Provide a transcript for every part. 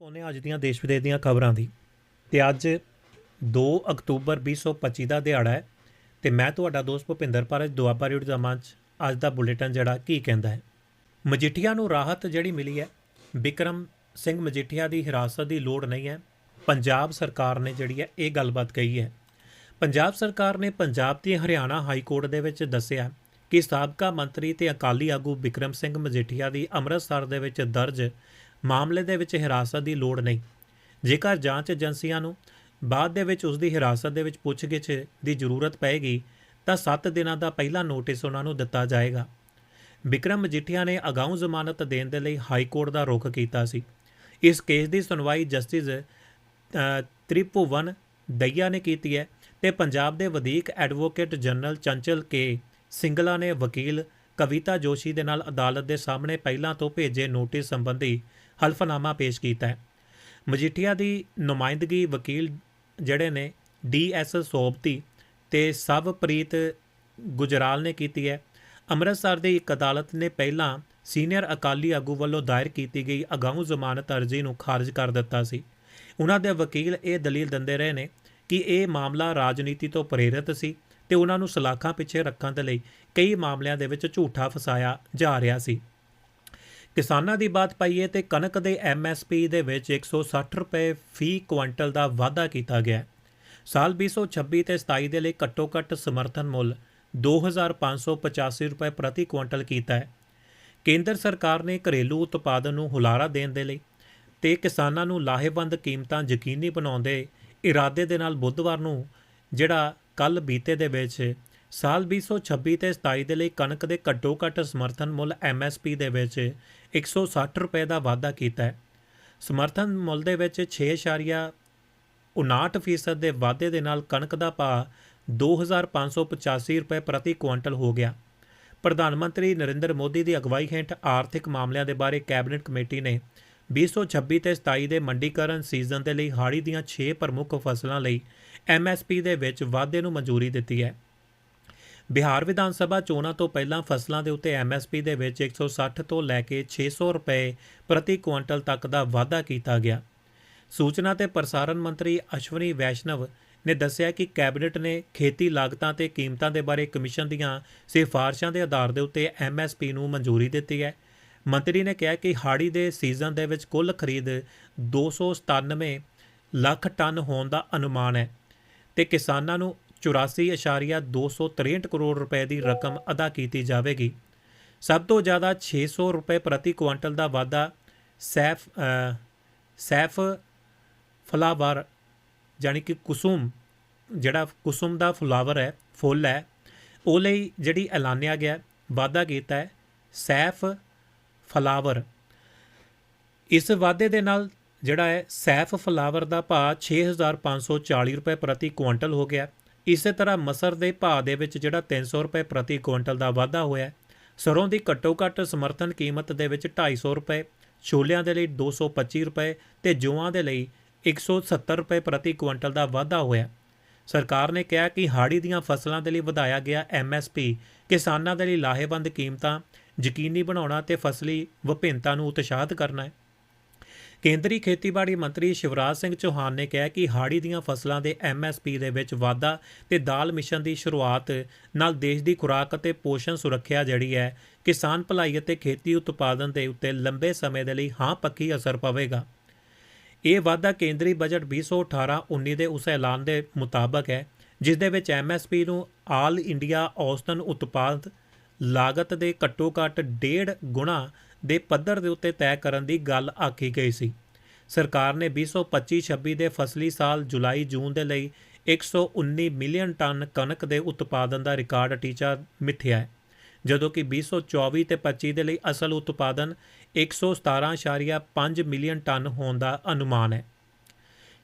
ਪੌਨੇ ਅੱਜ ਦੀਆਂ ਦੇਸ਼ ਵਿਦੇਸ਼ ਦੀਆਂ ਖਬਰਾਂ ਦੀ। ਤੇ ਅੱਜ 2 ਅਕਤੂਬਰ 2025 ਦਾ ਦਿਹਾੜਾ ਹੈ ਤੇ ਮੈਂ ਤੁਹਾਡਾ ਦੋਸਤ ਭੁਪਿੰਦਰ ਪਾਰਜ ਦੁਆਬਾ ਰੇਡੀਓ ਦਾ ਮੰਚ ਅੱਜ ਦਾ ਬੁਲੇਟਿਨ ਜਿਹੜਾ ਕੀ ਕਹਿੰਦਾ ਹੈ। ਮਜੀਠੀਆ ਨੂੰ ਰਾਹਤ ਜਿਹੜੀ ਮਿਲੀ ਹੈ ਵਿਕਰਮ ਸਿੰਘ ਮਜੀਠੀਆ ਦੀ ਹਿਰਾਸਤ ਦੀ ਲੋੜ ਨਹੀਂ ਹੈ। ਪੰਜਾਬ ਸਰਕਾਰ ਨੇ ਜਿਹੜੀ ਹੈ ਇਹ ਗੱਲਬਾਤ ਕਹੀ ਹੈ। ਪੰਜਾਬ ਸਰਕਾਰ ਨੇ ਪੰਜਾਬ ਤੇ ਹਰਿਆਣਾ ਹਾਈ ਕੋਰਟ ਦੇ ਵਿੱਚ ਦੱਸਿਆ ਕਿ ਸਾਬਕਾ ਮੰਤਰੀ ਤੇ ਅਕਾਲੀ ਆਗੂ ਵਿਕਰਮ ਸਿੰਘ ਮਜੀਠੀਆ ਦੀ ਅੰਮ੍ਰਿਤਸਰ ਦੇ ਵਿੱਚ ਦਰਜ ਮਾਮਲੇ ਦੇ ਵਿੱਚ ਹਿਰਾਸਤ ਦੀ ਲੋੜ ਨਹੀਂ। ਜੇਕਰ ਜਾਂਚ ਏਜੰਸੀਆਂ ਨੂੰ ਬਾਅਦ ਦੇ ਵਿੱਚ ਉਸ ਦੀ ਹਿਰਾਸਤ ਦੇ ਵਿੱਚ ਪੁੱਛਗਿੱਛ ਦੀ ਜ਼ਰੂਰਤ ਪਏਗੀ ਤਾਂ 7 ਦਿਨਾਂ ਦਾ ਪਹਿਲਾ ਨੋਟਿਸ ਉਹਨਾਂ ਨੂੰ ਦਿੱਤਾ ਜਾਏਗਾ। ਵਿਕਰਮ ਮਜੀਠੀਆ ਨੇ ਅਗਾਊਂ ਜ਼ਮਾਨਤ ਦੇਣ ਦੇ ਲਈ ਹਾਈ ਕੋਰਟ ਦਾ ਰੁਖ ਕੀਤਾ ਸੀ। ਇਸ ਕੇਸ ਦੀ ਸੁਣਵਾਈ ਜਸਟਿਸ ਅ, ਤ੍ਰਿਭੁਵਨ ਦਈਆ ਨੇ ਕੀਤੀ ਹੈ ਤੇ ਪੰਜਾਬ ਦੇ ਵਧੀਕ advocate general Chanchal K Singla ਨੇ ਵਕੀਲ ਕਵਿਤਾ ਜੋਸ਼ੀ ਦੇ ਨਾਲ ਅਦਾਲਤ ਦੇ ਸਾਹਮਣੇ ਪਹਿਲਾਂ ਤੋਂ ਭੇਜੇ ਨੋਟਿਸ ਸੰਬੰਧੀ ਹਲਫਨਾਮਾ ਪੇਸ਼ ਕੀਤਾ ਹੈ। ਮਜੀਠੀਆ ਦੀ ਨੁਮਾਇੰਦਗੀ ਵਕੀਲ ਜਿਹੜੇ ਨੇ, ਡੀ ਡੀਐਸ ਸੋਬਤੀ ਤੇ ਸਵਪ੍ਰੀਤ ਗੁਜਰਾਲ ਨੇ ਕੀਤੀ ਹੈ। ਅੰਮ੍ਰਿਤਸਰ ਦੀ ਇੱਕ ਅਦਾਲਤ ਨੇ ਪਹਿਲਾਂ ਸੀਨੀਅਰ ਅਕਾਲੀ ਆਗੂ ਵੱਲੋਂ ਦਾਇਰ ਕੀਤੀ ਗਈ ਅਗਾਊਂ ਜ਼ਮਾਨਤ ਅਰਜ਼ੀ ਨੂੰ ਖਾਰਜ ਕਰ ਦਿੱਤਾ ਸੀ। ਉਹਨਾਂ ਦੇ ਵਕੀਲ ਇਹ ਦਲੀਲ ਦਿੰਦੇ ਰਹੇ ਨੇ ਕਿ ਇਹ ਮਾਮਲਾ ਰਾਜਨੀਤੀ ਤੋਂ ਪ੍ਰੇਰਿਤ ਸੀ ਤੇ ਉਹਨਾਂ ਨੂੰ ਸਲਾਖਾਂ ਪਿੱਛੇ ਰੱਖਣ ਦੇ ਲਈ ਕਈ ਮਾਮਲਿਆਂ ਦੇ ਵਿੱਚ ਝੂਠਾ ਫਸਾਇਆ ਜਾ ਰਿਹਾ ਸੀ। ਕਿਸਾਨਾਂ ਦੀ ਬਾਤ ਪਾਈਏ ਤੇ ਕਣਕ ਦੇ ਐਮਐਸਪੀ ਦੇ ਵਿੱਚ 160 ਰੁਪਏ ਫੀ ਕੁਇੰਟਲ ਦਾ ਵਾਧਾ ਕੀਤਾ ਗਿਆ ਹੈ। ਸਾਲ 2026 ਤੇ 27 ਦੇ ਲਈ ਘੱਟੋ-ਘੱਟ ਸਮਰਥਨ ਮੁੱਲ 2585 ਰੁਪਏ ਪ੍ਰਤੀ ਕੁਇੰਟਲ ਕੀਤਾ ਹੈ ਕੇਂਦਰ ਸਰਕਾਰ ਨੇ ਘਰੇਲੂ ਉਤਪਾਦਨ ਨੂੰ ਹੁਲਾਰਾ ਦੇਣ ਦੇ ਲਈ ਤੇ ਕਿਸਾਨਾਂ ਨੂੰ ਲਾਹੇਵੰਦ ਕੀਮਤਾਂ ਯਕੀਨੀ ਬਣਾਉਣ ਦੇ ਇਰਾਦੇ ਦੇ ਨਾਲ ਬੁੱਧਵਾਰ ਨੂੰ, ਜਿਹੜਾ ਕੱਲ ਬੀਤੇ ਦੇ ਵਿੱਚ ਸਾਲ 2026 ਤੇ 27 ਦੇ ਲਈ ਕਣਕ ਦੇ ਘੱਟੋ ਘੱਟ ਸਮਰਥਨ ਮੁੱਲ MSP ਦੇ ਵਿੱਚ 160 ਰੁਪਏ ਦਾ ਵਾਧਾ ਕੀਤਾ ਹੈ। ਸਮਰਥਨ ਮੁੱਲ ਦੇ ਵਿੱਚ 6.59 ਫੀਸਦ ਦੇ ਵਾਧੇ ਦੇ ਨਾਲ ਕਣਕ ਦਾ ਭਾਅ 2585 ਰੁਪਏ ਪ੍ਰਤੀ ਕੁਇੰਟਲ ਹੋ ਗਿਆ। ਪ੍ਰਧਾਨ ਮੰਤਰੀ ਨਰਿੰਦਰ ਮੋਦੀ ਦੀ ਅਗਵਾਈ ਹੇਠ ਆਰਥਿਕ ਮਾਮਲਿਆਂ ਦੇ ਬਾਰੇ ਕੈਬਨਿਟ ਕਮੇਟੀ ਨੇ 2026 ਤੇ 27 ਦੇ ਮੰਡੀਕਰਨ ਸੀਜ਼ਨ ਦੇ ਲਈ ਹਾੜੀ ਦੀਆਂ 6 ਪ੍ਰਮੁੱਖ ਫਸਲਾਂ ਲਈ MSP ਦੇ ਵਿੱਚ ਵਾਧੇ ਨੂੰ ਮਨਜ਼ੂਰੀ ਦਿੱਤੀ ਹੈ। ਬਿਹਾਰ ਵਿਧਾਨ ਸਭਾ ਚੋਣਾਂ ਤੋਂ ਪਹਿਲਾਂ ਫਸਲਾਂ ਦੇ ਉੱਤੇ MSP ਦੇ ਵਿੱਚ 160 ਤੋਂ ਲੈ ਕੇ 600 ਰੁਪਏ ਪ੍ਰਤੀ ਕੁਇੰਟਲ ਤੱਕ ਦਾ ਵਾਧਾ ਕੀਤਾ ਗਿਆ। ਸੂਚਨਾ ਤੇ ਪ੍ਰਸਾਰਣ ਮੰਤਰੀ ਅਸ਼ਵਨੀ ਵੈਸ਼ਨਵ ਨੇ ਦੱਸਿਆ ਕਿ ਕੈਬਨਿਟ ਨੇ ਖੇਤੀ ਲਾਗਤਾਂ ਤੇ ਕੀਮਤਾਂ ਦੇ ਬਾਰੇ ਕਮਿਸ਼ਨ ਦੀਆਂ ਸਿਫਾਰਸ਼ਾਂ ਦੇ ਆਧਾਰ ਦੇ ਉੱਤੇ MSP ਨੂੰ ਮਨਜ਼ੂਰੀ ਦਿੱਤੀ ਹੈ। ਮੰਤਰੀ ਨੇ ਕਿਹਾ ਕਿ ਹਾੜੀ ਦੇ ਸੀਜ਼ਨ ਦੇ ਵਿੱਚ ਕੁੱਲ ਖਰੀਦ 297 ਲੱਖ ਟਨ ਹੋਣ ਦਾ ਅਨੁਮਾਨ ਹੈ ਤੇ ਕਿਸਾਨਾਂ ਨੂੰ 84.263 ਕਰੋੜ ਰੁਪਏ ਦੀ ਰਕਮ ਅਦਾ ਕੀਤੀ ਜਾਵੇਗੀ। ਸਭ ਤੋਂ ਜ਼ਿਆਦਾ 600 ਰੁਪਏ ਪ੍ਰਤੀ ਕੁਇੰਟਲ ਦਾ ਵਾਧਾ ਸੈਫ ਸੈਫ ਫਲਾਵਰ ਯਾਨੀ ਕਿ ਕੁਸੁਮ, ਜਿਹੜਾ ਕੁਸੁਮ ਦਾ ਫਲਾਵਰ ਹੈ, ਫੁੱਲ ਹੈ, ਉਹ ਲਈ ਜਿਹੜੀ ਐਲਾਨਿਆ ਗਿਆ ਵਾਅਦਾ ਕੀਤਾ ਹੈ, ਸੈਫ ਫਲਾਵਰ। ਇਸ ਵਾਅਦੇ ਦੇ ਨਾਲ ਜਿਹੜਾ ਹੈ, ਸੈਫ ਫਲਾਵਰ ਦਾ ਭਾਅ 6540 ਰੁਪਏ ਪ੍ਰਤੀ ਕੁਇੰਟਲ ਹੋ ਗਿਆ। ਇਸੇ ਤਰ੍ਹਾਂ ਮਸਰ ਦੇ ਭਾਅ ਦੇ ਵਿੱਚ ਜਿਹੜਾ 300 ਰੁਪਏ ਪ੍ਰਤੀ ਕੁਇੰਟਲ ਦਾ ਵਾਧਾ ਹੋਇਆ ਹੈ। ਸਰੋਂ ਦੀ ਘੱਟੋ ਘੱਟ ਸਮਰਥਨ ਕੀਮਤ ਦੇ ਵਿੱਚ 250 ਰੁਪਏ, ਛੋਲਿਆਂ ਦੇ ਲਈ 225 ਰੁਪਏ ਤੇ ਜੌਆਂ ਦੇ ਲਈ 170 ਰੁਪਏ ਪ੍ਰਤੀ ਕੁਇੰਟਲ ਦਾ ਵਾਧਾ ਹੋਇਆ ਸਰਕਾਰ ਨੇ ਕਿਹਾ ਕਿ ਹਾੜੀ ਦੀਆਂ ਫਸਲਾਂ ਦੇ ਲਈ ਵਧਾਇਆ ਗਿਆ MSP ਕਿਸਾਨਾਂ ਦੇ ਲਈ ਲਾਹੇਵੰਦ ਕੀਮਤਾਂ ਯਕੀਨੀ ਬਣਾਉਣਾ ਤੇ ਫਸਲੀ ਵਿਭਿੰਨਤਾ ਨੂੰ ਉਤਸ਼ਾਹਿਤ ਕਰਨਾ ਹੈ ਕੇਂਦਰੀ ਖੇਤੀਬਾੜੀ ਮੰਤਰੀ ਸ਼ਿਵਰਾਜ ਸਿੰਘ ਚੌਹਾਨ ਨੇ ਕਿਹਾ ਕਿ ਹਾੜੀ ਦੀਆਂ ਫਸਲਾਂ ਦੇ MSP ਦੇ ਵਿੱਚ ਵਾਧਾ ਤੇ ਦਾਲ ਮਿਸ਼ਨ ਦੀ ਸ਼ੁਰੂਆਤ ਨਾਲ ਦੇਸ਼ ਦੀ ਖੁਰਾਕ ਅਤੇ ਪੋਸ਼ਣ ਸੁਰੱਖਿਆ ਜਿਹੜੀ ਹੈ, ਕਿਸਾਨ ਭਲਾਈ ਅਤੇ ਖੇਤੀ ਉਤਪਾਦਨ ਦੇ ਉੱਤੇ ਲੰਬੇ ਸਮੇਂ ਦੇ ਲਈ ਹਾਂ ਪੱਕੀ ਅਸਰ ਪਵੇਗਾ। ਇਹ ਵਾਧਾ ਕੇਂਦਰੀ ਬਜਟ 2018-19 ਦੇ ਉਸ ਐਲਾਨ ਦੇ ਮੁਤਾਬਕ ਹੈ, ਜਿਸ ਦੇ ਵਿੱਚ MSP ਨੂੰ ਆਲ ਇੰਡੀਆ ਔਸਤਨ ਉਤਪਾਦ ਲਾਗਤ ਦੇ ਘੱਟੋ ਘੱਟ ਡੇਢ ਗੁਣਾ ਦੇ ਪੱਧਰ ਦੇ ਉੱਤੇ ਤੈਅ ਕਰਨ ਦੀ ਗੱਲ ਆਖੀ ਗਈ ਸੀ। ਸਰਕਾਰ ਨੇ 2025-26 ਦੇ ਫਸਲੀ ਸਾਲ ਜੁਲਾਈ ਜੂਨ ਦੇ ਲਈ 119 ਮਿਲੀਅਨ ਟਨ ਕਣਕ ਦੇ ਉਤਪਾਦਨ ਦਾ ਰਿਕਾਰਡ ਟੀਚਾ ਮਿੱਥਿਆ ਹੈ, ਜਦੋਂ ਕਿ 2024 ਤੇ 25 ਦੇ ਲਈ ਅਸਲ ਉਤਪਾਦਨ 117.5 ਮਿਲੀਅਨ ਟਨ ਹੋਣ ਦਾ ਅਨੁਮਾਨ ਹੈ।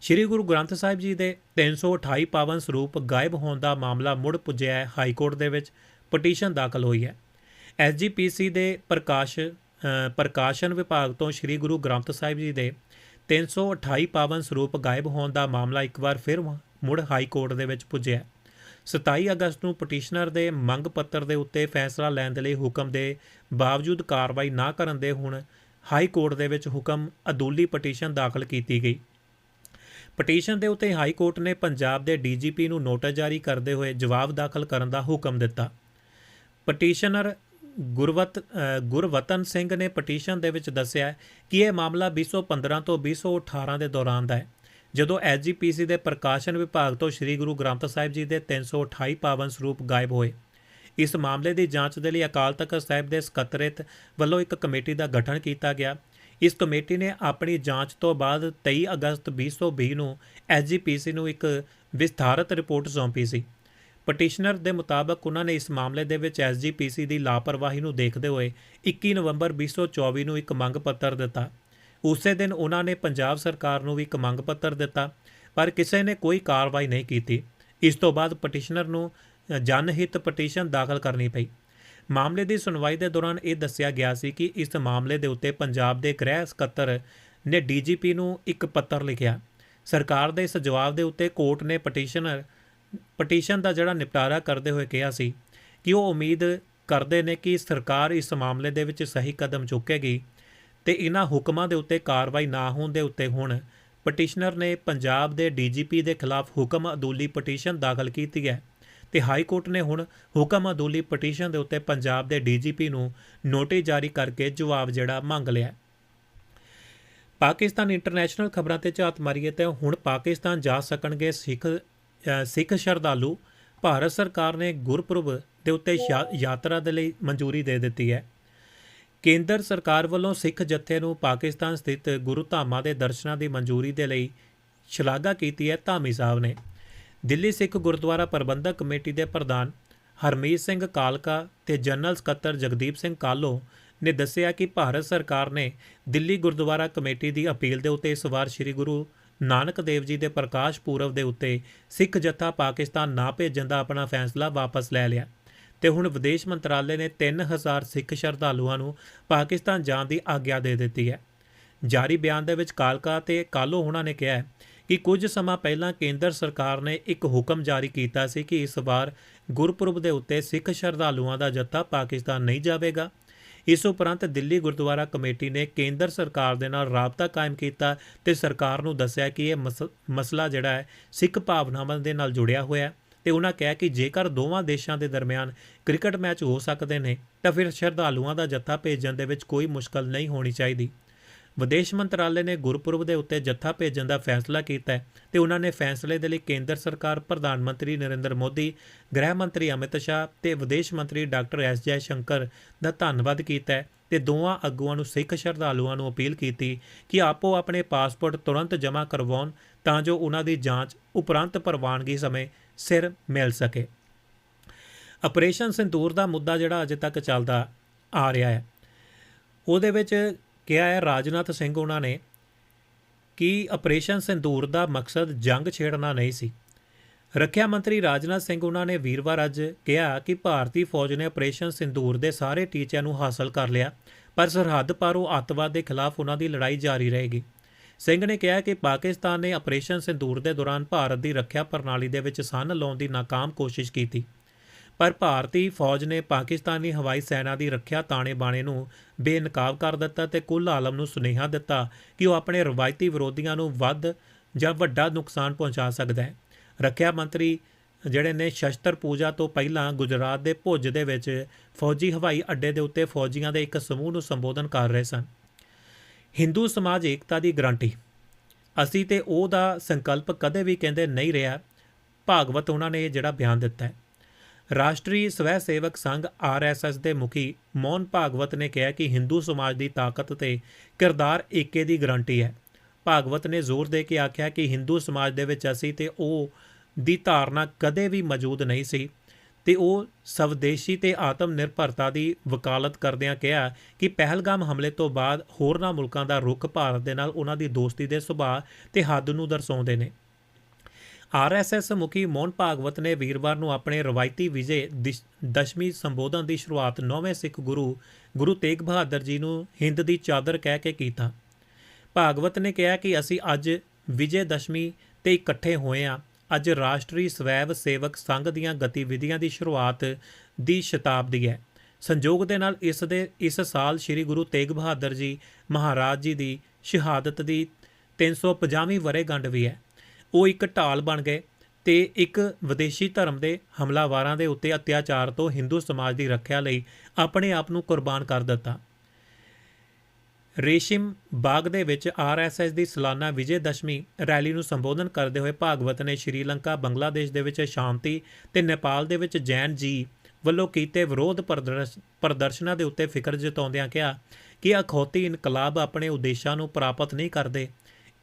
ਸ਼੍ਰੀ ਗੁਰੂ ਗ੍ਰੰਥ ਸਾਹਿਬ ਜੀ ਦੇ 328 ਪਾਵਨ ਸਰੂਪ ਗਾਇਬ ਹੋਣ ਦਾ ਮਾਮਲਾ ਮੁੜ ਪੁੱਜਿਆ ਹੈ ਹਾਈ ਕੋਰਟ ਦੇ ਵਿੱਚ, ਪਟੀਸ਼ਨ ਦਾਖਲ ਹੋਈ ਹੈ। ਐਸਜੀਪੀਸੀ ਦੇ ਪ੍ਰਕਾਸ਼ ਪ੍ਰਕਾਸ਼ਨ ਵਿਭਾਗ ਤੋਂ ਸ਼੍ਰੀ ਗੁਰੂ ਗ੍ਰੰਥ ਸਾਹਿਬ ਜੀ ਦੇ 328 ਪਾਵਨ ਸਰੂਪ ਗਾਇਬ ਹੋਣ ਦਾ ਮਾਮਲਾ ਇੱਕ ਵਾਰ ਫਿਰ ਮੁੜ ਹਾਈ ਕੋਰਟ ਦੇ ਵਿੱਚ ਪੁੱਜਿਆ। 27 ਅਗਸਤ ਨੂੰ ਪਟੀਸ਼ਨਰ ਦੇ ਮੰਗ ਪੱਤਰ ਦੇ ਉੱਤੇ ਫੈਸਲਾ ਲੈਣ ਦੇ ਲਈ ਹੁਕਮ ਦੇ ਬਾਵਜੂਦ ਕਾਰਵਾਈ ਨਾ ਕਰਨ ਦੇ ਹੁਣ ਹਾਈ ਕੋਰਟ ਦੇ ਵਿੱਚ ਹੁਕਮ ਅਦੂਲੀ ਪਟੀਸ਼ਨ ਦਾਖਲ ਕੀਤੀ ਗਈ। ਪਟੀਸ਼ਨ ਦੇ ਉੱਤੇ ਹਾਈ ਕੋਰਟ ਨੇ ਪੰਜਾਬ ਦੇ ਡੀਜੀਪੀ ਨੂੰ ਨੋਟਿਸ ਜਾਰੀ ਕਰਦੇ ਹੋਏ ਜਵਾਬ ਦਾਖਲ ਕਰਨ ਦਾ ਹੁਕਮ ਦਿੱਤਾ। ਪਟੀਸ਼ਨਰ ਗੁਰਵਤ ਗੁਰਵਤਨ ਸਿੰਘ ਨੇ ਪਟੀਸ਼ਨ ਦੇ ਵਿੱਚ ਦੱਸਿਆ ਕਿ ਇਹ ਮਾਮਲਾ 2015 ਤੋਂ 2018 ਦੇ ਦੌਰਾਨ ਦਾ ਹੈ। ਜਦੋਂ ਐਸਜੀਪੀਸੀ ਦੇ ਪ੍ਰਕਾਸ਼ਨ ਵਿਭਾਗ ਤੋਂ ਸ੍ਰੀ ਗੁਰੂ ਗ੍ਰੰਥ ਸਾਹਿਬ ਜੀ ਦੇ 328 ਪਾਵਨ ਸਰੂਪ ਗਾਇਬ ਹੋਏ। ਇਸ ਮਾਮਲੇ ਦੀ ਜਾਂਚ ਦੇ ਲਈ ਅਕਾਲ ਤਖਤ ਸਾਹਿਬ ਦੇ ਸਕੱਤਰੇਤ ਵੱਲੋਂ ਇੱਕ ਕਮੇਟੀ ਦਾ ਗਠਨ ਕੀਤਾ ਗਿਆ। ਇਸ ਕਮੇਟੀ ਨੇ ਆਪਣੀ ਜਾਂਚ ਤੋਂ ਬਾਅਦ 23 ਅਗਸਤ 2020 ਨੂੰ ਐਸਜੀਪੀਸੀ ਨੂੰ ਇੱਕ ਵਿਸਥਾਰਤ ਰਿਪੋਰਟ ਸੌਂਪੀ ਸੀ। ਪਟੀਸ਼ਨਰ ਦੇ ਮੁਤਾਬਕ ਉਹਨਾਂ ਨੇ ਇਸ ਮਾਮਲੇ ਦੇ ਵਿੱਚ ਐਸਜੀਪੀਸੀ ਦੀ ਲਾਪਰਵਾਹੀ ਨੂੰ ਦੇਖਦੇ ਹੋਏ 21 ਨਵੰਬਰ 2024 ਨੂੰ ਇੱਕ ਮੰਗ ਪੱਤਰ ਦਿੱਤਾ। ਉਸੇ ਦਿਨ ਉਹਨਾਂ ਨੇ ਪੰਜਾਬ ਸਰਕਾਰ ਨੂੰ ਵੀ ਇੱਕ ਮੰਗ ਪੱਤਰ ਦਿੱਤਾ, ਪਰ ਕਿਸੇ ਨੇ ਕੋਈ ਕਾਰਵਾਈ ਨਹੀਂ ਕੀਤੀ। ਇਸ ਤੋਂ ਬਾਅਦ ਪਟੀਸ਼ਨਰ ਨੂੰ ਜਨਹਿਤ ਪਟੀਸ਼ਨ ਦਾਖਲ ਕਰਨੀ ਪਈ। ਮਾਮਲੇ ਦੀ ਸੁਣਵਾਈ ਦੇ ਦੌਰਾਨ ਇਹ ਦੱਸਿਆ ਗਿਆ ਸੀ ਕਿ ਇਸ ਮਾਮਲੇ ਦੇ ਉੱਤੇ ਪੰਜਾਬ ਦੇ ਗ੍ਰਹਿ ਸਕੱਤਰ ਨੇ ਡੀਜੀਪੀ ਨੂੰ ਇੱਕ ਪੱਤਰ ਲਿਖਿਆ। ਸਰਕਾਰ ਦੇ ਇਸ ਜਵਾਬ ਦੇ ਉੱਤੇ ਕੋਰਟ ਨੇ ਪਟੀਸ਼ਨਰ ਪਟੀਸ਼ਨ ਦਾ ਜਿਹੜਾ ਨਿਪਟਾਰਾ ਕਰਦੇ ਹੋਏ ਕਿਹਾ ਸੀ ਕਿ ਉਹ ਉਮੀਦ ਕਰਦੇ ਨੇ ਕਿ ਸਰਕਾਰ ਇਸ ਮਾਮਲੇ ਦੇ ਵਿੱਚ ਸਹੀ ਕਦਮ ਚੁੱਕੇਗੀ ਤੇ ਇਹਨਾਂ ਹੁਕਮਾਂ ਦੇ ਉੱਤੇ ਕਾਰਵਾਈ ਨਾ ਹੋਣ ਦੇ ਉੱਤੇ ਹੁਣ ਪਟੀਸ਼ਨਰ ਨੇ ਪੰਜਾਬ ਦੇ ਡੀਜੀਪੀ ਦੇ ਖਿਲਾਫ ਹੁਕਮ ਅਦੂਲੀ ਪਟੀਸ਼ਨ ਦਾਖਲ ਕੀਤੀ ਹੈ ਤੇ ਹਾਈ ਕੋਰਟ ਨੇ ਹੁਣ ਹੁਕਮ ਅਦੂਲੀ ਪਟੀਸ਼ਨ ਦੇ ਉੱਤੇ ਪੰਜਾਬ ਦੇ ਡੀਜੀਪੀ ਨੂੰ ਨੋਟਿਸ ਜਾਰੀ ਕਰਕੇ ਜਵਾਬ ਜਿਹੜਾ ਮੰਗ ਲਿਆ ਪਾਕਿਸਤਾਨ ਇੰਟਰਨੈਸ਼ਨਲ ਖਬਰਾਂ ਤੇ ਝਾਤ ਮਾਰੀਏ ਤੇ ਹੁਣ ਪਾਕਿਸਤਾਨ ਜਾ ਸਕਣਗੇ ਸਿੱਖ ਸਿੱਖ ਸ਼ਰਧਾਲੂ ਭਾਰਤ ਸਰਕਾਰ ਨੇ ਗੁਰਪੁਰਬ ਦੇ ਉੱਤੇ ਯਾ- ਯਾਤਰਾ ਦੇ ਲਈ ਮਨਜ਼ੂਰੀ ਦੇ ਦਿੱਤੀ ਹੈ। ਕੇਂਦਰ ਸਰਕਾਰ ਵੱਲੋਂ ਸਿੱਖ ਜਥੇ ਨੂੰ ਪਾਕਿਸਤਾਨ ਸਥਿਤ ਗੁਰੂ ਧਾਮਾਂ ਦੇ ਦਰਸ਼ਨਾਂ ਦੀ ਮਨਜ਼ੂਰੀ ਦੇ ਲਈ ਸ਼ਲਾਘਾ ਕੀਤੀ ਹੈ ਧਾਮੀ ਸਾਹਿਬ ਨੇ। ਦਿੱਲੀ ਸਿੱਖ ਗੁਰਦੁਆਰਾ ਪ੍ਰਬੰਧਕ ਕਮੇਟੀ ਦੇ ਪ੍ਰਧਾਨ ਹਰਮੀਤ ਸਿੰਘ ਕਾਲਕਾ ਤੇ ਜਨਰਲ ਸਕੱਤਰ ਜਗਦੀਪ ਸਿੰਘ ਕਾਲੋ ਨੇ ਦੱਸਿਆ ਕਿ ਭਾਰਤ ਸਰਕਾਰ ਨੇ ਦਿੱਲੀ ਗੁਰਦੁਆਰਾ ਕਮੇਟੀ ਦੀ ਅਪੀਲ ਦੇ ਉੱਤੇ ਇਸ ਵਾਰ ਸ੍ਰੀ ਗੁਰੂ ਨਾਨਕ ਦੇਵ ਜੀ ਦੇ ਪ੍ਰਕਾਸ਼ ਪੁਰਬ ਦੇ ਉੱਤੇ ਸਿੱਖ ਜਥਾ ਪਾਕਿਸਤਾਨ ਨਾ ਭੇਜਣ ਦਾ ਆਪਣਾ ਫੈਸਲਾ ਵਾਪਸ ਲੈ ਲਿਆ। ਤੇ ਹੁਣ ਵਿਦੇਸ਼ ਮੰਤਰਾਲੇ ਨੇ 3000 ਸਿੱਖ ਸ਼ਰਧਾਲੂਆਂ ਨੂੰ ਪਾਕਿਸਤਾਨ ਜਾਣ ਦੀ ਆਗਿਆ ਦੇ ਦਿੱਤੀ ਹੈ। ਜਾਰੀ ਬਿਆਨ ਦੇ ਵਿੱਚ ਕਾਲਕਾ ਤੇ ਕਾਲੋ ਹੋਣਾ ਨੇ ਕਿਹਾ ਕਿ ਕੁਝ ਸਮਾਂ ਪਹਿਲਾਂ ਕੇਂਦਰ ਸਰਕਾਰ ਨੇ ਇੱਕ ਹੁਕਮ ਜਾਰੀ ਕੀਤਾ ਸੀ ਕਿ ਇਸ ਵਾਰ ਗੁਰਪੁਰਬ ਦੇ ਉੱਤੇ ਸਿੱਖ ਸ਼ਰਧਾਲੂਆਂ ਦਾ ਜੱਥਾ ਪਾਕਿਸਤਾਨ ਨਹੀਂ ਜਾਵੇਗਾ। ਇਸ ਉਪਰੰਤ ਦਿੱਲੀ ਗੁਰਦੁਆਰਾ ਕਮੇਟੀ ਨੇ ਕੇਂਦਰ ਸਰਕਾਰ ਦੇ ਨਾਲ ਰਾਬਤਾ ਕਾਇਮ ਕੀਤਾ ਤੇ ਸਰਕਾਰ ਨੂੰ ਦੱਸਿਆ ਕਿ ਇਹ ਮਸ- ਮਸਲਾ ਜਿਹੜਾ ਹੈ, ਸਿੱਖ ਭਾਵਨਾਵਾਂ ਦੇ ਨਾਲ ਜੁੜਿਆ ਹੋਇਆ ਹੈ ਤੇ ਉਹਨਾਂ ਕਿਹਾ ਕਿ ਜੇਕਰ ਦੋਵਾਂ ਦੇਸ਼ਾਂ ਦੇ ਦਰਮਿਆਨ ਕ੍ਰਿਕਟ ਮੈਚ ਹੋ ਸਕਦੇ ਨੇ, ਤਾਂ ਫਿਰ ਸ਼ਰਧਾਲੂਆਂ ਦਾ ਜੱਥਾ ਭੇਜਣ ਦੇ ਵਿੱਚ ਕੋਈ ਮੁਸ਼ਕਲ ਨਹੀਂ ਹੋਣੀ ਚਾਹੀਦੀ। ਵਿਦੇਸ਼ ਮੰਤਰਾਲੇ ਨੇ ਗੁਰਪੁਰਬ ਦੇ ਉੱਤੇ ਜੱਥਾ ਭੇਜਣ ਦਾ ਫੈਸਲਾ ਕੀਤਾ ਹੈ ਤੇ ਉਹਨਾਂ ਨੇ ਫੈਸਲੇ ਦੇ ਲਈ ਕੇਂਦਰ ਸਰਕਾਰ, ਪ੍ਰਧਾਨ ਮੰਤਰੀ ਨਰਿੰਦਰ ਮੋਦੀ, ਗ੍ਰਹਿ ਮੰਤਰੀ ਅਮਿਤ ਸ਼ਾਹ ਤੇ ਵਿਦੇਸ਼ ਮੰਤਰੀ ਡਾਕਟਰ ਐਸ ਜੈ ਸ਼ੰਕਰ ਦਾ ਧੰਨਵਾਦ ਕੀਤਾ ਹੈ ਤੇ ਦੋਵਾਂ ਆਗੂਆਂ ਨੂੰ ਸਿੱਖ ਸ਼ਰਧਾਲੂਆਂ ਨੂੰ ਅਪੀਲ ਕੀਤੀ ਕਿ ਆਪੋ ਆਪਣੇ ਪਾਸਪੋਰਟ ਤੁਰੰਤ ਜਮ੍ਹਾਂ ਕਰਵਾਉਣ ਤਾਂ ਜੋ ਉਹਨਾਂ ਦੀ ਜਾਂਚ ਉਪਰੰਤ ਪ੍ਰਵਾਨਗੀ ਸਮੇਂ ਸਿਰ ਮਿਲ ਸਕੇ। ਆਪਰੇਸ਼ਨ ਸਿੰਦੂਰ ਦਾ ਮੁੱਦਾ ਜਿਹੜਾ ਅਜੇ ਤੱਕ ਚੱਲਦਾ ਆ ਰਿਹਾ ਹੈ। ਉਹਦੇ ਵਿੱਚ ਕਿਹਾ ਹੈ, ਰਾਜਨਾਥ ਸਿੰਘ ਉਹਨਾਂ ਨੇ ਕਿ ਆਪਰੇਸ਼ਨ ਸਿੰਦੂਰ ਦਾ ਮਕਸਦ ਜੰਗ ਛੇੜਨਾ ਨਹੀਂ ਸੀ। ਰੱਖਿਆ ਮੰਤਰੀ ਰਾਜਨਾਥ ਸਿੰਘ ਉਹਨਾਂ ਨੇ ਵੀਰਵਾਰ ਅੱਜ ਕਿਹਾ ਕਿ ਭਾਰਤੀ ਫੌਜ ਨੇ ਆਪਰੇਸ਼ਨ ਸਿੰਦੂਰ ਦੇ ਸਾਰੇ ਟੀਚਿਆਂ ਨੂੰ ਹਾਸਲ ਕਰ ਲਿਆ, ਪਰ ਸਰਹੱਦ ਪਾਰੋਂ ਅੱਤਵਾਦ ਦੇ ਖਿਲਾਫ ਉਹਨਾਂ ਦੀ ਲੜਾਈ ਜਾਰੀ ਰਹੇਗੀ। ਸਿੰਘ ਨੇ ਕਿਹਾ ਕਿ ਪਾਕਿਸਤਾਨ ਨੇ ਆਪਰੇਸ਼ਨ ਸਿੰਦੂਰ ਦੇ ਦੌਰਾਨ ਭਾਰਤ ਦੀ ਰੱਖਿਆ ਪ੍ਰਣਾਲੀ ਦੇ ਵਿੱਚ ਸੰਨ ਲਾਉਣ ਦੀ ਨਾਕਾਮ ਕੋਸ਼ਿਸ਼ ਕੀਤੀ। ਪਰ ਭਾਰਤੀ ਫੌਜ ਨੇ ਪਾਕਿਸਤਾਨੀ ਹਵਾਈ ਸੈਨਾ ਦੀ ਰੱਖਿਆ ਤਾਣੇ ਬਾਣੇ ਨੂੰ ਬੇਨਕਾਬ ਕਰ ਦਿੱਤਾ ਤੇ ਕੁੱਲ ਆਲਮ ਨੂੰ ਸੁਨੇਹਾ ਦਿੱਤਾ ਕਿ ਉਹ ਆਪਣੇ ਰਵਾਇਤੀ ਵਿਰੋਧੀਆਂ ਨੂੰ ਵੱਧ ਜਾਂ ਵੱਡਾ ਨੁਕਸਾਨ ਪਹੁੰਚਾ ਸਕਦਾ ਹੈ। ਰੱਖਿਆ ਮੰਤਰੀ ਜਿਹੜੇ ਨੇ ਸ਼ਸਤਰ ਪੂਜਾ ਤੋਂ ਪਹਿਲਾਂ ਗੁਜਰਾਤ ਦੇ ਭੁੱਜ ਦੇ ਵਿੱਚ ਫੌਜੀ ਹਵਾਈ ਅੱਡੇ ਦੇ ਉੱਤੇ ਫੌਜੀਆਂ ਦੇ ਇੱਕ ਸਮੂਹ ਨੂੰ ਸੰਬੋਧਨ ਕਰ ਰਹੇ ਸਨ। ਹਿੰਦੂ ਸਮਾਜ ਏਕਤਾ ਦੀ ਗਰੰਟੀ। ਅਸੀਂ ਤੇ ਉਹ ਦਾ ਸੰਕਲਪ ਕਦੇ ਵੀ ਕਹਿੰਦੇ ਨਹੀਂ ਰਿਹਾ। ਭਾਗਵਤ ਉਹਨਾਂ ਨੇ ਇਹ ਜਿਹੜਾ ਬਿਆਨ ਦਿੱਤਾ ਹੈ। ਰਾਸ਼ਟਰੀ ਸਵੈ ਸੇਵਕ ਸੰਘ ਆਰਐਸਐਸ ਦੇ ਮੁਖੀ ਮੋਹਨ ਭਾਗਵਤ ਨੇ ਕਿਹਾ ਕਿ ਹਿੰਦੂ ਸਮਾਜ ਦੀ ਤਾਕਤ ਤੇ ਕਿਰਦਾਰ ਏਕੇ ਦੀ ਗਰੰਟੀ ਹੈ। ਭਾਗਵਤ ਨੇ ਜ਼ੋਰ ਦੇ ਕੇ ਆਖਿਆ ਕਿ ਹਿੰਦੂ ਸਮਾਜ ਦੇ ਵਿੱਚ ਅਸੀਂ ਤੇ ਉਹ ਦੀ ਧਾਰਨਾ ਕਦੇ ਵੀ ਮੌਜੂਦ ਨਹੀਂ ਸੀ ਤੇ ਉਹ ਸਵਦੇਸ਼ੀ ਤੇ ਆਤਮ ਨਿਰਭਰਤਾ ਦੀ ਵਕਾਲਤ ਕਰਦਿਆਂ ਕਿਹਾ ਕਿ ਪਹਿਲਗਾਮ ਹਮਲੇ ਤੋਂ ਬਾਅਦ ਹੋਰਨਾਂ ਮੁਲਕਾਂ ਦਾ ਰੁਖ ਭਾਰਤ ਦੇ ਨਾਲ ਉਹਨਾਂ ਦੀ ਦੋਸਤੀ ਦੇ ਸੁਭਾਅ ਤੇ ਹੱਦ ਨੂੰ ਦਰਸਾਉਂਦੇ ਨੇ। ਆਰਐਸਐਸ ਮੁਖੀ ਮੋਹਨ ਭਾਗਵਤ ਨੇ ਵੀਰਵਾਰ ਨੂੰ ਆਪਣੇ ਰਵਾਇਤੀ ਵਿਜੇ ਦਿਸ਼- ਦਸ਼ਮੀ ਸੰਬੋਧਨ ਦੀ ਸ਼ੁਰੂਆਤ ਨੌਵੇਂ ਸਿੱਖ ਗੁਰੂ ਗੁਰੂ ਤੇਗ ਬਹਾਦਰ ਜੀ ਨੂੰ ਹਿੰਦ ਦੀ ਚਾਦਰ ਕਹਿ ਕੇ ਕੀਤਾ। ਭਾਗਵਤ ਨੇ ਕਿਹਾ ਕਿ ਅਸੀਂ ਅੱਜ ਵਿਜੇ ਦਸ਼ਮੀ ਤੇ ਇਕੱਠੇ ਹੋਏ ਹਾਂ। ਅੱਜ ਰਾਸ਼ਟਰੀ ਸਵੈਵ ਸੇਵਕ ਸੰਘ ਦੀਆਂ ਗਤੀਵਿਧੀਆਂ ਦੀ ਸ਼ੁਰੂਆਤ ਦੀ ਸ਼ਤਾਬਦੀ ਹੈ। ਸੰਜੋਗ ਦੇ ਨਾਲ ਇਸ ਦੇ, ਇਸ ਸਾਲ ਸ੍ਰੀ ਗੁਰੂ ਤੇਗ ਬਹਾਦਰ ਜੀ ਮਹਾਰਾਜ ਜੀ ਦੀ ਸ਼ਹਾਦਤ ਦੀ 350ਵੀਂ ਵਰ੍ਹੇਗੰਢ ਵੀ ਹੈ। ਉਹ ਇੱਕ ਢਾਲ ਬਣ ਗਏ ਤੇ ਇੱਕ ਵਿਦੇਸ਼ੀ ਧਰਮ ਦੇ ਹਮਲਾਵਾਰਾਂ ਦੇ ਉੱਤੇ ਅਤਿਆਚਾਰ ਤੋਂ ਹਿੰਦੂ ਸਮਾਜ ਦੀ ਰੱਖਿਆ ਲਈ ਆਪਣੇ ਆਪ ਨੂੰ ਕੁਰਬਾਨ ਕਰ ਦਿੱਤਾ। ਰੇਸ਼ਮ ਬਾਗ ਦੇ ਵਿੱਚ ਆਰਐਸਐਸ ਦੀ ਸਾਲਾਨਾ ਵਿਜੇ ਦਸ਼ਮੀ ਰੈਲੀ ਨੂੰ ਸੰਬੋਧਨ ਕਰਦੇ ਹੋਏ ਭਾਗਵਤ ਨੇ ਸ਼੍ਰੀਲੰਕਾ, ਬੰਗਲਾਦੇਸ਼ ਦੇ ਵਿੱਚ ਸ਼ਾਂਤੀ ਤੇ ਨੇਪਾਲ ਦੇ ਵਿੱਚ ਜੈਨ ਜੀ ਵੱਲੋਂ ਕੀਤੇ ਵਿਰੋਧ ਪ੍ਰਦਰਸ਼- ਪ੍ਰਦਰਸ਼ਨਾਂ ਦੇ ਉੱਤੇ ਫਿਕਰ ਜਤਾਉਂਦਿਆਂ ਕਿਹਾ ਕਿ ਅਖੌਤੀ ਇਨਕਲਾਬ ਆਪਣੇ ਉਦੇਸ਼ਾਂ ਨੂੰ ਪ੍ਰਾਪਤ ਨਹੀਂ ਕਰਦੇ